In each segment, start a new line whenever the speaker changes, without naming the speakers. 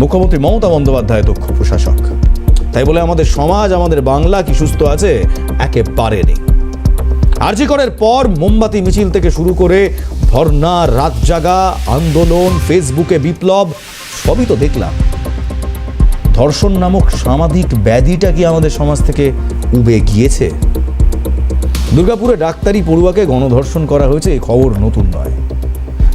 মুখ্যমন্ত্রী মমতা বন্দ্যোপাধ্যায় দক্ষ প্রশাসক। তাই বলে আমাদের সমাজ, আমাদের বাংলা কি সুস্থ আছে? একেবারে নেই। আরজিকরের পর মোমবাতি, মিছিল থেকে শুরু করে ধর্না রাত জাগা আন্দোলন, ফেসবুকে বিপ্লব, সবই তো দেখলাম। ধর্ষণ নামক সামাজিক ব্যাধিটা কি আমাদের সমাজ থেকে উবে গিয়েছে? দুর্গাপুরে ডাক্তারি পড়ুয়াকে গণধর্ষণ করা হয়েছে এই খবর নতুন নয়।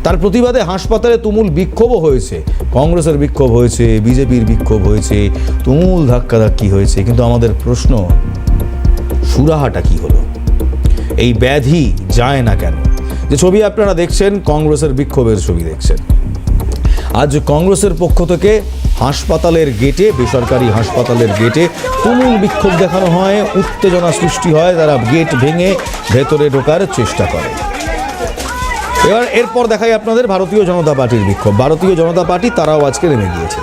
তার প্রতিবাদে হাসপাতালে তুমুল বিক্ষোভও হয়েছে। কংগ্রেসের বিক্ষোভ হয়েছে, বিজেপির বিক্ষোভ হয়েছে, তুমুল ধাক্কাধাক্কি হয়েছে। কিন্তু আমাদের প্রশ্ন, সুরাহাটা কি হলো? এই ব্যাধি যায় না কেন? যে ছবি আপনারা দেখছেন, কংগ্রেসের বিক্ষোভের ছবি দেখছেন। আজ কংগ্রেসের পক্ষ থেকে হাসপাতালের গেটে, বেসরকারি হাসপাতালের গেটে তুমুল বিক্ষোভ দেখানো হয়, উত্তেজনা সৃষ্টি হয় তারা গেট ভেঙে ভেতরে ঢোকার চেষ্টা করে। এবার এরপর দেখাই আপনাদের ভারতীয় জনতা পার্টির বিক্ষোভ। ভারতীয় জনতা পার্টি তারাও আজকে নেমে গিয়েছে।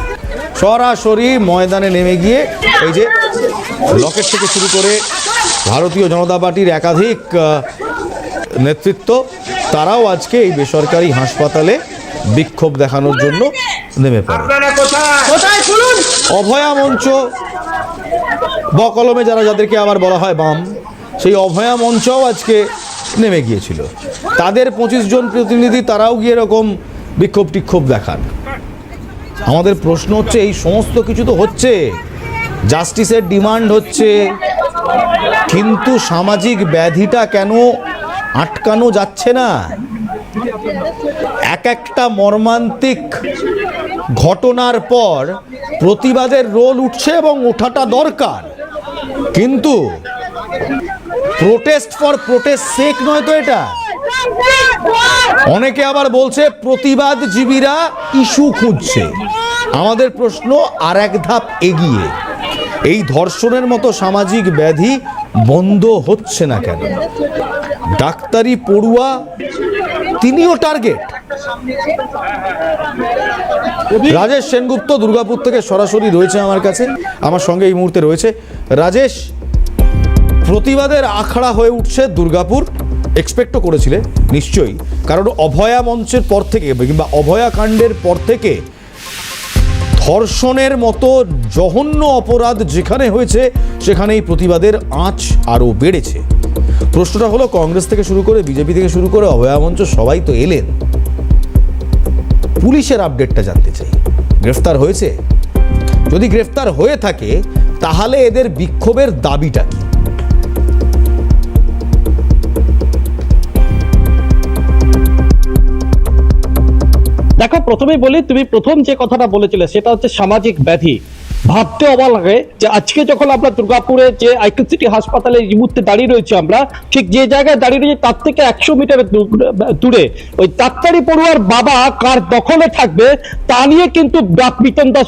সরাসরি ময়দানে নেমে গিয়ে এই যে লকেট থেকে শুরু করে ভারতীয় জনতা পার্টির একাধিক নেতৃত্ব তারাও আজকে এই বেসরকারি হাসপাতালে বিক্ষোভ দেখানোর জন্য নেমে পড়ে।
কোথায় শুনুন?
অভয়া মঞ্চ বকলমে যারা যাদেরকে আবার বলা হয় বাম সেই অভয়া মঞ্চও আজকে নেমে গিয়েছিল। তাদের পঁচিশ জন প্রতিনিধি তারাও গিয়ে এরকম বিক্ষোভ টিক্ষোভ দেখান। আমাদের প্রশ্ন হচ্ছে, এই সমস্ত কিছু তো হচ্ছে। জাস্টিসের ডিমান্ড হচ্ছে, কিন্তু সামাজিক ব্যাধিটা কেন আটকানো যাচ্ছে না? এক একটা মর্মান্তিক ঘটনার পর প্রতিবাদের রোল উঠছে এবং ওঠাটা দরকার। কিন্তু প্রোটেস্ট ফর প্রোটেস্ট সেক নয় তো এটা? অনেকে আবার বলছে প্রতিবাদ জীবীরা ইস্যু খুঁজছে। আমাদের প্রশ্ন, আর এক ধাপ এগিয়ে। এই ধর্ষণের মতো সামাজিক ব্যাধি বন্ধ হচ্ছে না কেন? ডাক্তারি পড়ুয়া, তিনিও টার্গেট। রাজেশ সেনগুপ্ত দুর্গাপুর থেকে সরাসরি রয়েছে আমার কাছে। আমার সঙ্গে এই মুহূর্তে রয়েছে রাজেশ প্রতিবাদের আখড়া হয়ে উঠছে দুর্গাপুর। এক্সপেক্টও করেছিলে, নিশ্চয়ই। কারণ অভয়া মঞ্চের পর থেকে কিংবা অভয়া কাণ্ডের পর থেকে ধর্ষণের মতো জঘন্য অপরাধ যেখানে হয়েছে, সেখানেই প্রতিবাদের আঁচ আরও বেড়েছে। প্রশ্নটা হলো, কংগ্রেস থেকে শুরু করে বিজেপি থেকে শুরু করে অভয়া মঞ্চ সবাই তো এলেন। পুলিশের আপডেটটা জানতে চাই। গ্রেফতার হয়েছে? যদি গ্রেফতার হয়ে থাকে, তাহলে এদের বিক্ষোভের দাবিটা কি?
দেখো প্রথমেই বলি তুমি প্রথম যে কথাটা বলেছিলে সেটা হচ্ছে সামাজিক ব্যাধি। ভাবতে অবাক লাগে যে আজকে যখন আমরা দুর্গাপুরে যে আইকিউ সিটি হাসপাতালে এই মুহূর্তে দাঁড়িয়ে রয়েছে আমরা, ঠিক যে জায়গায় দাঁড়িয়ে রয়েছে তার থেকে একশো মিটার দূরে ওই ডাক্তারি পড়ুয়ার বাবা কার দখলে থাকবে তা নিয়ে কিন্তু বাক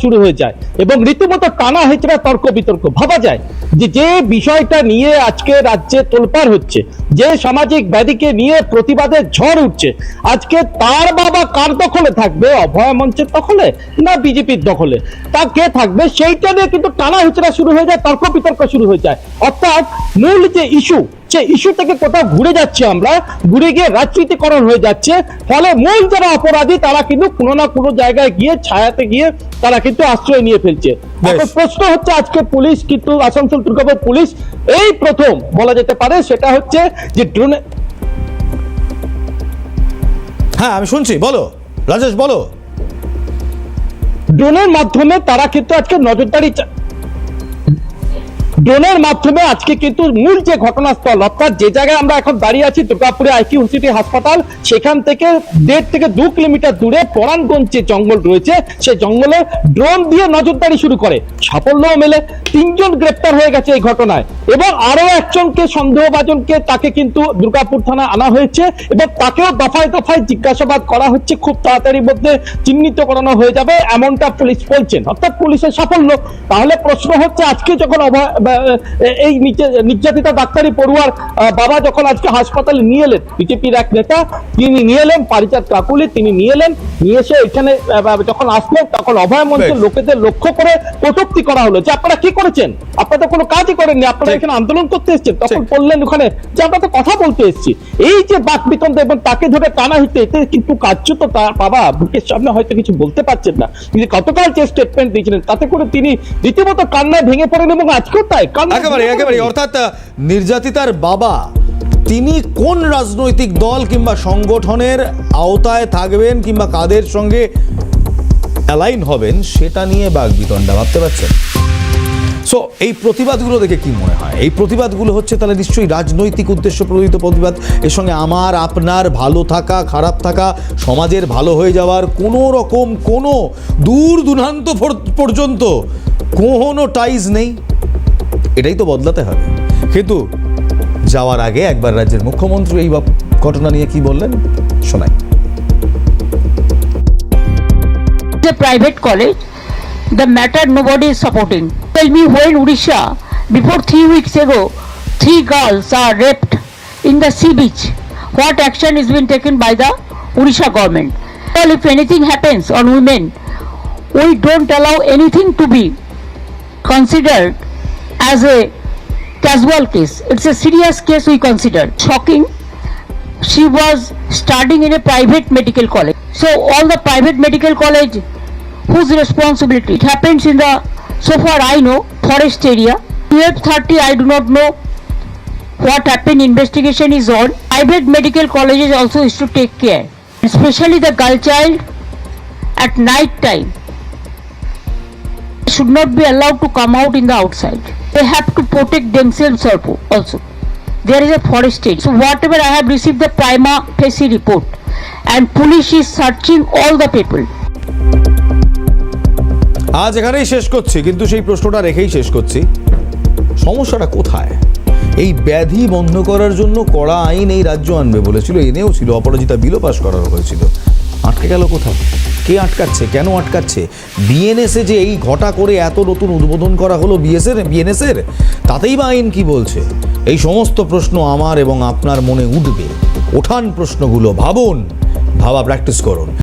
শুরু হয়ে যায় এবং রীতিমতো টানা হেঁচড়া, তর্ক বিতর্ক। ভাবা যায় যে যে বিষয়টা নিয়ে আজকে রাজ্যে তোলপাড় হচ্ছে, যে সামাজিক ব্যাধিকে নিয়ে প্রতিবাদের ঝড় উঠছে, আজকে তার বাবা কার দখলে থাকবে? অভয় মঞ্চের দখলে না বিজেপির দখলে? তা কে থাকবে? সেইটা নিয়ে কিন্তু টানা হিচড়া শুরু হয়ে যায় তর্ক বিতর্ক শুরু হয়ে যায়। অর্থাৎ মূল যে ইস্যু সে ইস্যু থেকে কোথাও ঘুরে যাচ্ছে আমরা ঘুরে গিয়ে রাজনীতিকরণ হয়ে যাচ্ছে। ফলে মূল যারা অপরাধী তারা কিন্তু কোনো না কোনো জায়গায় গিয়ে ছায়াতে গিয়ে তারা কিন্তু আশ্রয় নিয়ে ফেলছে। প্রশ্ন হচ্ছে আজকে পুলিশ কিন্তু আসানসোল দুর্গাপুর পুলিশ এই প্রথম বলা যেতে পারে সেটা হচ্ছে যে ড্রোনে
হ্যাঁ আমি শুনছি বলো। রাজেশ বলো।
ড্রোনের মাধ্যমে তারা কিন্তু আজকে নজরদারি চা- ড্রোনের মাধ্যমে আজকে কিন্তু মূল যে ঘটনাস্থল, অর্থাৎ যে জায়গায় আমরা এখন দাঁড়িয়ে আছি, দুর্গাপুরে আইকিউ সিটি হাসপাতাল, সেখান থেকে দেড় থেকে দু কিলোমিটার দূরে পরাণগঞ্জ যে জঙ্গল রয়েছে। সেই জঙ্গলে ড্রোন দিয়ে নজরদারি শুরু করে। সাফল্যও মেলে, তিনজন গ্রেপ্তার হয়ে গেছে এই ঘটনায়। এবং আরও একজনকে, সন্দেহভাজনকে তাকে কিন্তু দুর্গাপুর থানা আনা হয়েছে এবং তাকেও দফায় দফায় জিজ্ঞাসাবাদ করা হচ্ছে। খুব তাড়াতাড়ির মধ্যে চিহ্নিত করানো হয়ে যাবে, এমনটা পুলিশ বলছেন। অর্থাৎ পুলিশের সাফল্য। তাহলে প্রশ্ন হচ্ছে, আজকে যখন এই নির্যাতিতা ডাক্তারি পড়ুয়ার বাবা যখন আজকে হাসপাতালে নিয়ে এলেন বিজেপির এক নেতা তিনি নিয়ে এলেন পারিজাত কাকুলি তিনি নিয়ে এলেন নিয়ে এসে এখানে যখন আসলেন তখন অভয় মঞ্চের লোকেদের লক্ষ্য করে কটূক্তি করা হলো যে আপনারা কি করেছেন? আপনারা তো কোনো কাজই করেননি আপনারা এখানে আন্দোলন করতে এসেছেন। তখন বললেন ওখানে যে আমরা তো কথা বলতে এসেছি। এই যে বাক বিতন্ড এবং তাকে ধরে টানা হিতে এতে কিন্তু কার্য তো তার বাবা বুকের সামনে হয়তো কিছু বলতে পারছেন না। কিন্তু গতকাল যে স্টেটমেন্ট দিয়েছিলেন তাতে করে তিনি রীতিমতো কান্নায় ভেঙে পড়েন এবং আজকেও তাই।
একেবারে একেবারে অর্থাৎ নির্যাতিতার বাবা তিনি কোন রাজনৈতিক দল কিংবা সংগঠনের আওতায় থাকবেন কিংবা কাদের সঙ্গে অ্যালাইন হবেন সেটা নিয়ে বাঘ বিতণ্ডা ভাবতে পারছেন? সো এই প্রতিবাদগুলো দেখে কি মনে হয়? এই প্রতিবাদগুলো হচ্ছে তাহলে নিশ্চয়ই রাজনৈতিক উদ্দেশ্য প্রণোদিত প্রতিবাদ। এর সঙ্গে আমার আপনার ভালো থাকা খারাপ থাকা সমাজের ভালো হয়ে যাওয়ার কোনো রকম কোনো দূর দূরান্ত পর্যন্ত কোনো টাইজ নেই। এটাই তো বদলাতে হবে কিন্তু যাওয়ার আগে একবার রাজ্যের মুখ্যমন্ত্রী এই ঘটনা নিয়ে কি বললেন শোনাই
It's private college. The matter nobody is supporting. Tell me when Odisha, before three weeks ago, three girls are raped in the sea beach. What action is being taken by the Odisha government? Well, if anything happens on women, we don't allow anything to be considered as a casual case. It's a serious case we consider. Shocking she was studying in a private medical college. So all the private medical college, whose responsibility? It happens in the, so far I know, forest area. 1230, I do not know what happened, investigation is on. Private medical colleges also is to take care. Especially the girl child at night time should not be allowed to come out in the outside. They have to protect themselves also- there is a forest area. So whatever I have received the prima facie report and police is searching all the people.
আজ এখানেই শেষ করছি কিন্তু সেই প্রশ্নটা রেখেই শেষ করছি সমস্যাটা কোথায় এই ব্যাধি বন্ধ করার জন্য কড়া আইন এই রাজ্য আনবে বলেছিল এনেও ছিল অপরাজিতা বিলও পাশ করার হয়েছিল আটকে গেল কোথায় কে আটকাচ্ছে? কেন আটকাচ্ছে? বিএনএসে যে এই ঘটা করে এত নতুন উদ্বোধন করা হলো বিএসএর বিএনএসের তাতেই বা আইন কী বলছে? এই সমস্ত প্রশ্ন আমার এবং আপনার মনে উঠবে। ওঠান প্রশ্নগুলো, ভাবুন। ভাবা প্র্যাকটিস করুন।